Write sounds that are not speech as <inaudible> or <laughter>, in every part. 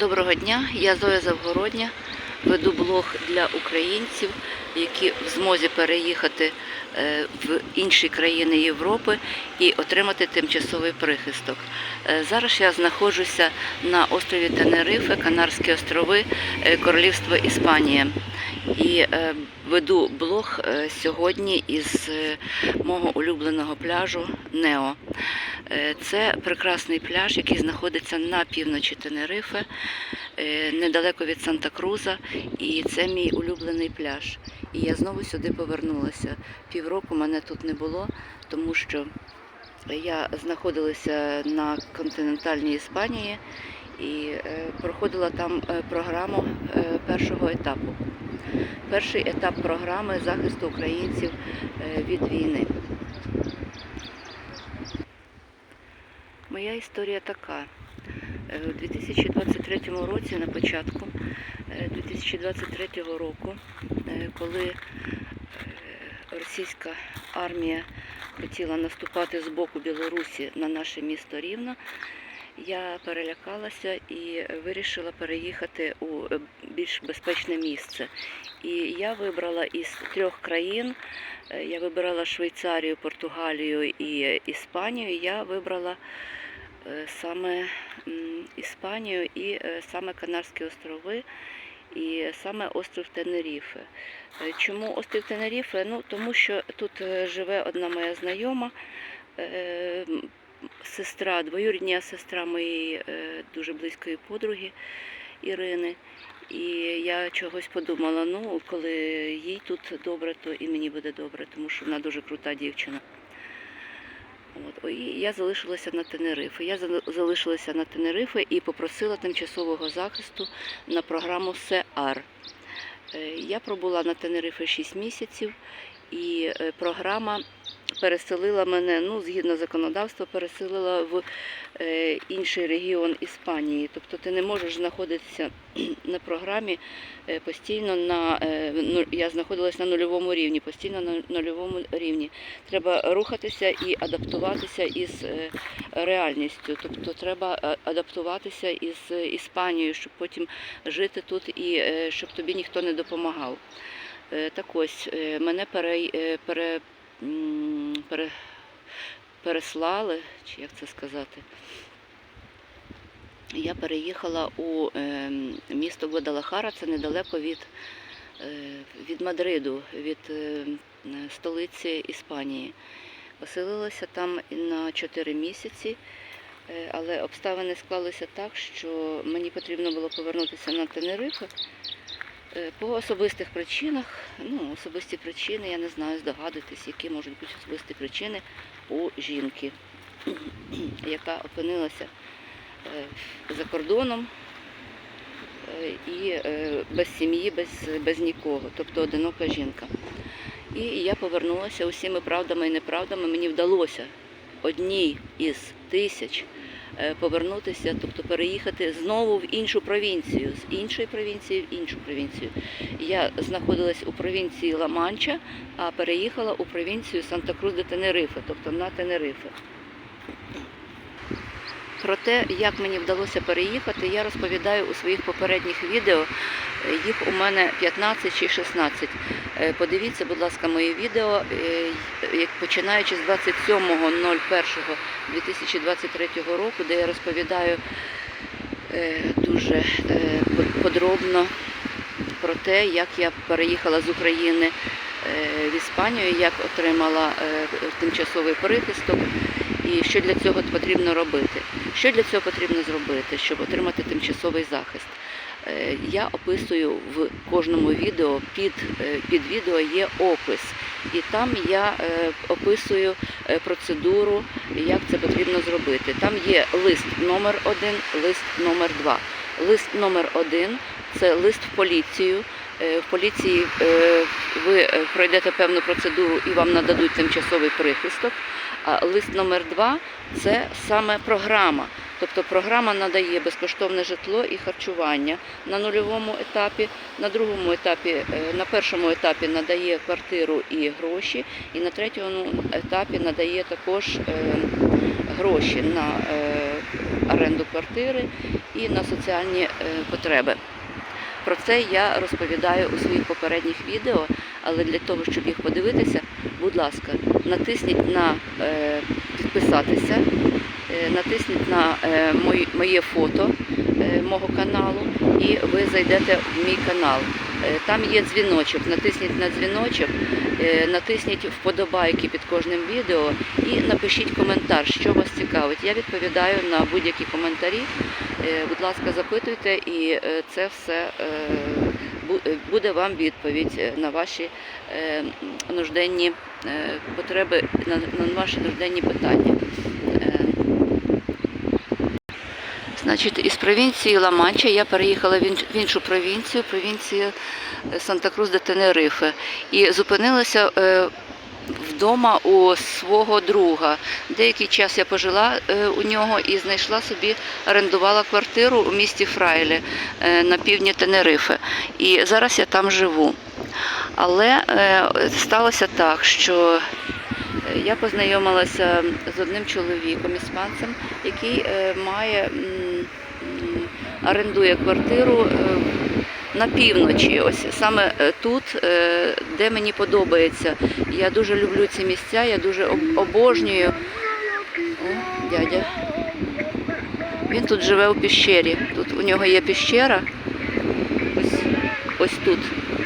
Доброго дня, я Зоя Завгородня. Веду блог для українців, які в змозі переїхати е, в інші країни Європи і отримати тимчасовий прихисток. Е, Зараз я знаходжуся на острові Тенерифе, Канарські острови, е, Королівство Іспанія. І е, веду блог е, сьогодні із е, мого улюбленого пляжу Нео. Це прекрасний пляж, який знаходиться на півночі Тенерифе, недалеко від Санта-Круза, і це мій улюблений пляж. І я знову сюди повернулася. Півроку мене тут не було, тому що я знаходилася на континентальній Іспанії і проходила там програму першого етапу. Перший етап програми захисту українців е, від війни. Моя історія така. Е, У 2023 році, на початку е, 2023 року, е, коли е, російська армія хотіла наступати з боку Білорусі на наше місто Рівно, я перелякалася і вирішила переїхати у е, більш безпечне місце. І я вибрала із трьох країн, е, я вибирала Швейцарію, Португалію і Іспанію. Я вибрала е, саме Іспанію і е, саме Канарські острови, і саме остров Тенеріфе. Е, Чому острів Тенеріфе? Ну, тому що тут е, живе одна моя знайома, е, сестра, двоюрідня сестра моєї е, дуже близької подруги Ірини. І я чогось подумала, ну, коли їй тут добре, то і мені буде добре, тому що вона дуже крута дівчина. От, і я залишилася на Тенерифе. Я залишилася на Тенерифе і попросила тимчасового захисту на програму СЕАР. Е, Я пробула на Тенерифе 6 місяців, і е, програма переселила мене, ну, згідно законодавства, переселила в е, інший регіон Іспанії. Тобто ти не можеш знаходитися <clears throat> на програмі е, постійно на е, ну, я знаходилась на нульовому рівні, постійно на нульовому рівні. Треба рухатися і адаптуватися із реальністю. Тобто треба адаптуватися із Іспанією, щоб потім жити тут і щоб тобі ніхто не допомагав. Так ось мене пере, пере, пере, переслали, чи як це сказати. Я переїхала у е, місто Гвадалахара, це недалеко від, е, від Мадриду, від е, столиці Іспанії. Поселилася там на 4 місяці, е, але обставини склалися так, що мені потрібно було повернутися на Тенерифе. Е, По особистих причинах, ну, особисті причини, я не знаю, здогадуйтесь, які можуть бути особисті причини у жінки, <clears throat> яка опинилася е, за кордоном е, і без сім'ї, без, без нікого, тобто одинока жінка. І я повернулася усіми правдами і неправдами. Мені вдалося одній із тисяч повернутися, тобто переїхати знову в іншу провінцію, з іншої провінції в іншу провінцію. Я знаходилась у провінції Ла-Манча, а переїхала у провінцію Санта-Крус де Тенерифе, тобто на Тенерифе. Про те, як мені вдалося переїхати, я розповідаю у своїх попередніх відео. Їх у мене 15 чи 16. Е, Подивіться, будь ласка, мої відео, е, починаючи з 27.01.2023 року, де я розповідаю е, дуже подробно про те, як я переїхала з України в Іспанію, як отримала тимчасовий прихисток і що для цього потрібно робити. Що для цього потрібно зробити, щоб отримати тимчасовий захист? Е, Я описую в кожному відео, під, е, під відео є опис. І там я е, описую процедуру, як це потрібно зробити. Там є лист номер один, лист номер два. Лист номер один це лист в поліцію, В поліції ви пройдете певну процедуру і вам нададуть тимчасовий прихисток. А лист номер два це саме програма. Тобто програма надає безкоштовне житло і харчування на нульовому етапі, на другому етапі, е, на першому етапі надає квартиру і гроші, і на третьому етапі надає також е, гроші на е, оренду квартири і на соціальні потреби. Про це я розповідаю у своїх попередніх відео, але для того, щоб їх подивитися, будь ласка, натисніть на е, підписатися, е, натисніть на е, моє фото мого каналу, і ви зайдете в мій канал. Там є дзвіночок. Натисніть на дзвіночок, натисніть вподобайки під кожним відео і напишіть коментар, що вас цікавить. Я відповідаю на будь-які коментарі. Будь ласка, запитуйте, і це все буде вам відповідь е, на ваші е, нужденні е, потреби, на ваші нужденні питання. Е, Значить, із провінції Ла-Манча я переїхала в інш- в іншу провінцію, провінцію е, Санта-Крус де Тенерифе, і зупинилася е, вдома у свого друга. Деякий час я пожила е, у нього і знайшла собі, орендувала квартиру у місті Фрайле е, на півдні Тенерифе. І зараз я там живу. Але е, сталося так, що я познайомилася з одним чоловіком іспанцем, який має орендує квартиру на півночі. Ось саме е, тут, е, де мені подобається. Я дуже люблю ці місця, я дуже обожнюю. О, дядя. Він тут живе у піщері. Тут у нього є піщера. Ось, ось тут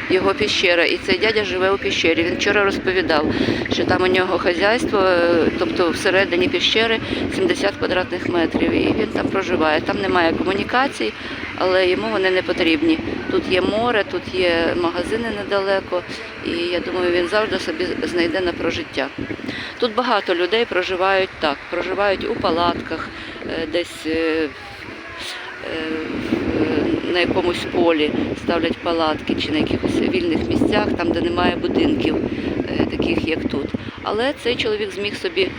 його піщера. І цей дядя живе у піщері. Він вчора розповідав, що там у нього хазяйство, е, тобто всередині піщери 70 квадратних метрів. І він там проживає. Там немає комунікацій, але йому вони не потрібні. Тут є море, тут є магазини недалеко, і я думаю, він завжди собі знайде на прожиття. Тут багато людей проживають так, проживають у палатках, е, десь е, е, на якомусь полі ставлять палатки чи на якихось вільних місцях, там, де немає будинків, таких як тут. Але цей чоловік зміг собі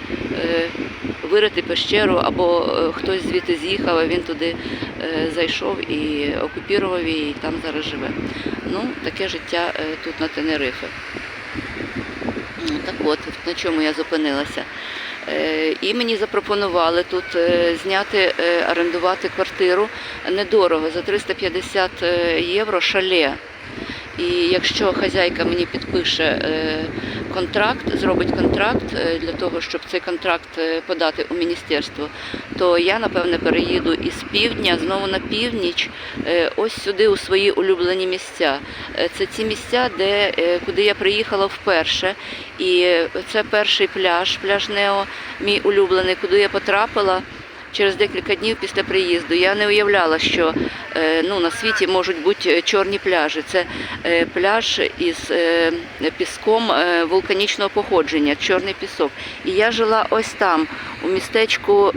вирити пещеру, або е, хтось звідти з'їхав, а він туди е, зайшов і окупірував її, і там зараз живе. Ну, таке життя е, тут на Тенерифе. Так от, на чому я зупинилася. І мені запропонували тут зняти, орендувати квартиру недорого за 350 е, євро шале. І якщо хазяйка мені підпише контракт, зробить контракт е, для того, щоб цей контракт е, подати у міністерство, то я напевне переїду із півдня знову на північ, е, ось сюди у свої улюблені місця. Це ті місця, де куди я приїхала вперше. І це перший пляж, пляж Нео, мій улюблений, куди я потрапила. Через декілька днів після приїзду я не уявляла, що е, ну, на світі можуть бути чорні пляжі. Це е, пляж із е, піском е, вулканічного походження, чорний пісок. І я жила ось там, у містечку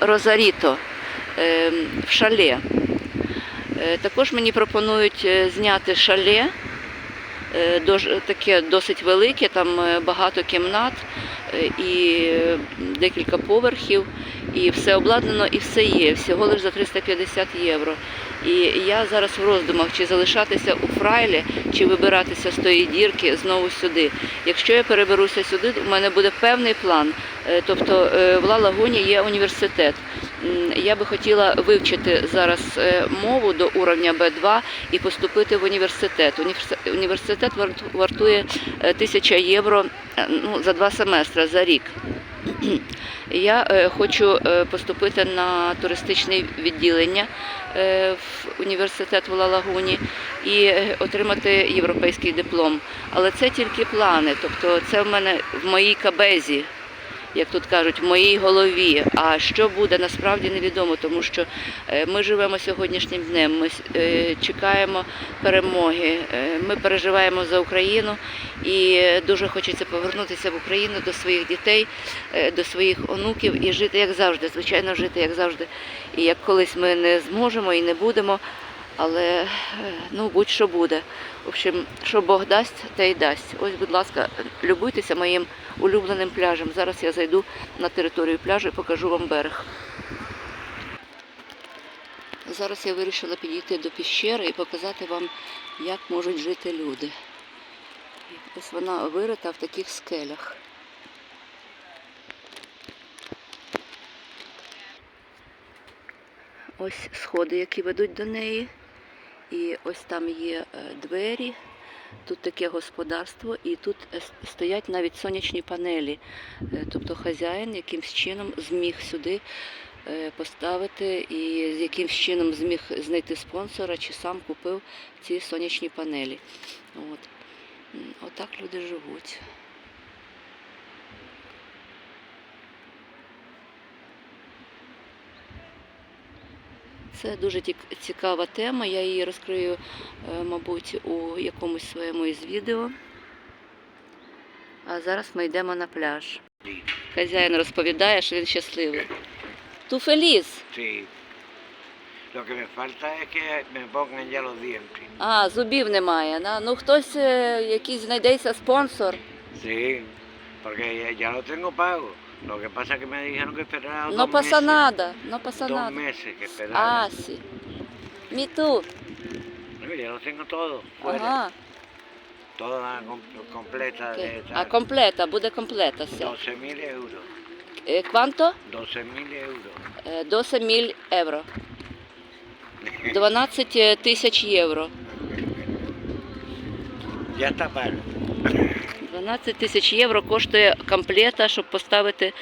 Розаріто, е, в шале. Е, Також мені пропонують е, зняти шале, е, таке досить велике, там е, багато кімнат е, і е, декілька поверхів, і все обладнано, і все є, всього лише за 350 євро. І я зараз в роздумах, чи залишатися у Фрайлі, чи вибиратися з тої дірки знову сюди. Якщо я переберуся сюди, у мене буде певний план. Е, Тобто е, в Ла-Лагуні є університет. Я би хотіла вивчити зараз е, мову до уровня Б2 і поступити в університет. Університет вартує е, 1000 євро е, ну, за два семестри, за рік. <clears throat> Я е, хочу е, поступити на туристичне відділення е, в університет в Ла-Лагуні і е, отримати європейський диплом. Але це тільки плани, тобто це в мене в моїй кабезі як тут кажуть, в моїй голові. А що буде насправді невідомо, тому що е, ми живемо сьогоднішнім днем. Ми е, чекаємо перемоги. е, Ми переживаємо за Україну і дуже хочеться повернутися в Україну до своїх дітей, до своїх онуків і жити як завжди. Звичайно, жити як завжди. І як колись ми не зможемо і не будемо. Але ну будь-що буде. В общем, що Бог дасть, те й дасть. Ось, будь ласка, любуйтеся моїм улюбленим пляжем. Зараз я зайду на територію пляжу і покажу вам берег. Зараз я вирішила підійти до піщери і показати вам, як можуть жити люди. Ось вона вирита в таких скелях. Ось сходи, які ведуть до неї. І ось там є е, двері, тут таке господарство, і тут стоять навіть сонячні панелі. Е, Тобто хазяїн якимсь чином зміг сюди е, поставити і з якимсь чином зміг знайти спонсора чи сам купив ці сонячні панелі. От. Отак люди живуть. Це дуже цікава тема. Я її розкрию, е, мабуть, у якомусь своєму із відео. А зараз ми йдемо на пляж. Хазяїн розповідає, що він щасливий. Ту феліс. Lo que me falta es que me pongan ya los dientes. А, зубів немає. Ну хтось, е, якийсь знайдеться спонсор. Sí, porque ya lo tengo pago. Lo que pasa es que me dijeron que esperara dos паса meses. надо, но паса Dos надо. meses que esperara. А, сі. Міту. No, ya lo tengo todo. Fuera. Ага. Toda com- completa de А комплета, буде комплета ся. 12 mil euros. Е, Кванто? 12 mil euros. Е, До 7 євро. 12 тисяч євро. Ya está pago. 12 тисяч євро коштує комплета, щоб поставити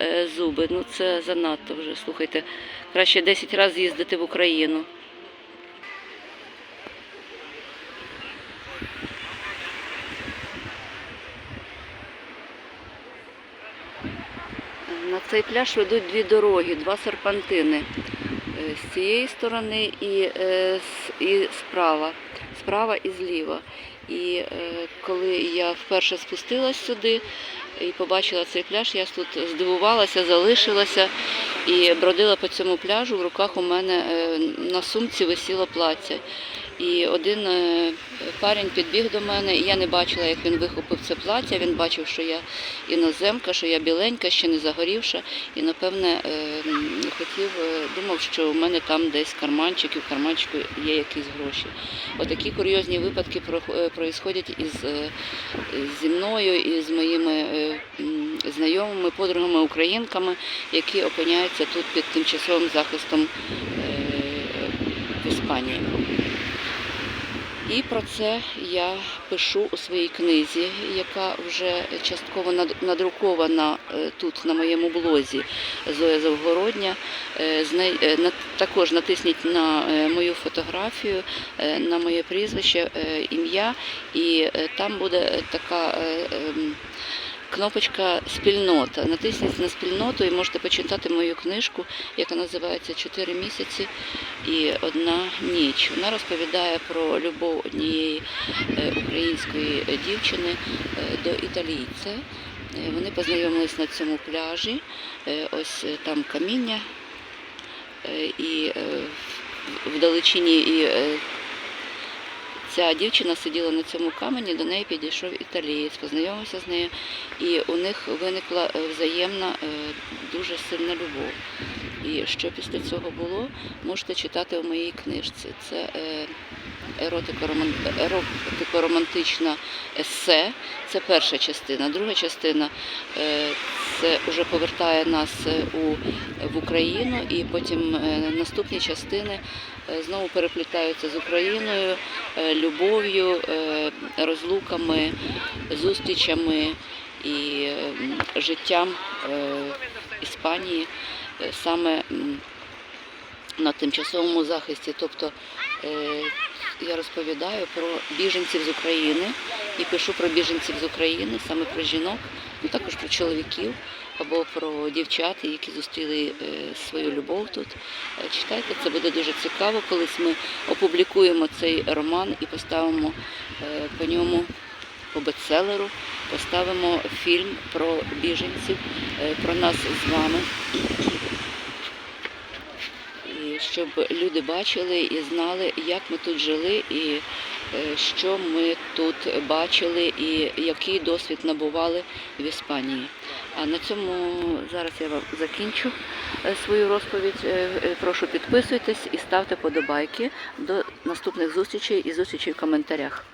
е, зуби. Ну це занадто вже. Слухайте, краще 10 разів їздити в Україну. На цей пляж ведуть дві дороги, два серпантини. Е, З цієї сторони і, е, і справа. Справа і зліва. І е, коли я вперше спустилась сюди і побачила цей пляж, я тут здивувалася, залишилася і бродила по цьому пляжу. В руках у мене е, на сумці висіло плаття. І один е, парень підбіг до мене, і я не бачила, як він вихопив це плаття. Він бачив, що я іноземка, що я біленька, ще не загорівша, і напевне е, хотів, думав, що у мене там десь карманчик, і в карманчику є якісь гроші. Отакі курйозні випадки прох- е, із зі мною і з моїми знайомими, подругами українками, які опиняються тут під тимчасовим захистом е, в Іспанії. І про це я пишу у своїй книзі, яка вже частково надрукована е, тут на моєму блозі Зоя Завгородня. Е, Також натисніть на мою фотографію, на моє прізвище, ім'я, і там буде така ем, кнопочка спільнота. Натисніть на спільноту і можете почитати мою книжку, яка називається Чотири місяці і одна ніч. Вона розповідає про любов однієї е, української дівчини е, до італійця. Е, Вони познайомились на цьому пляжі. Ось там каміння і в- вдалечині і ця дівчина сиділа на цьому камені, до неї підійшов італієць, познайомився з нею, і у них виникла е, взаємна е, дуже сильна любов. І що після цього було, можете читати у моїй книжці. Це е, еротико-роман- еротико-романтична есе. Це перша частина. Друга частина це вже повертає нас у, в Україну, і потім наступні частини знову переплітаються з Україною, е, любов'ю, е, розлуками, зустрічами і е, життям е, Іспанії е, саме на тимчасовому захисті. Тобто е, я розповідаю про біженців з України і пишу про біженців з України, саме про жінок, ну також про чоловіків або про дівчат, які зустріли е, свою любов тут. Е, Читайте, це буде дуже цікаво, колись ми опублікуємо цей роман і поставимо е, по ньому по бестселеру, поставимо фільм про біженців, про нас з вами. І щоб люди бачили і знали, як ми тут жили, і що ми тут бачили, і який досвід набували в Іспанії. А на цьому зараз я вам закінчу е, свою розповідь. Е, е, Прошу підписуйтесь і ставте подобайки. До наступних зустрічей і зустрічей в коментарях.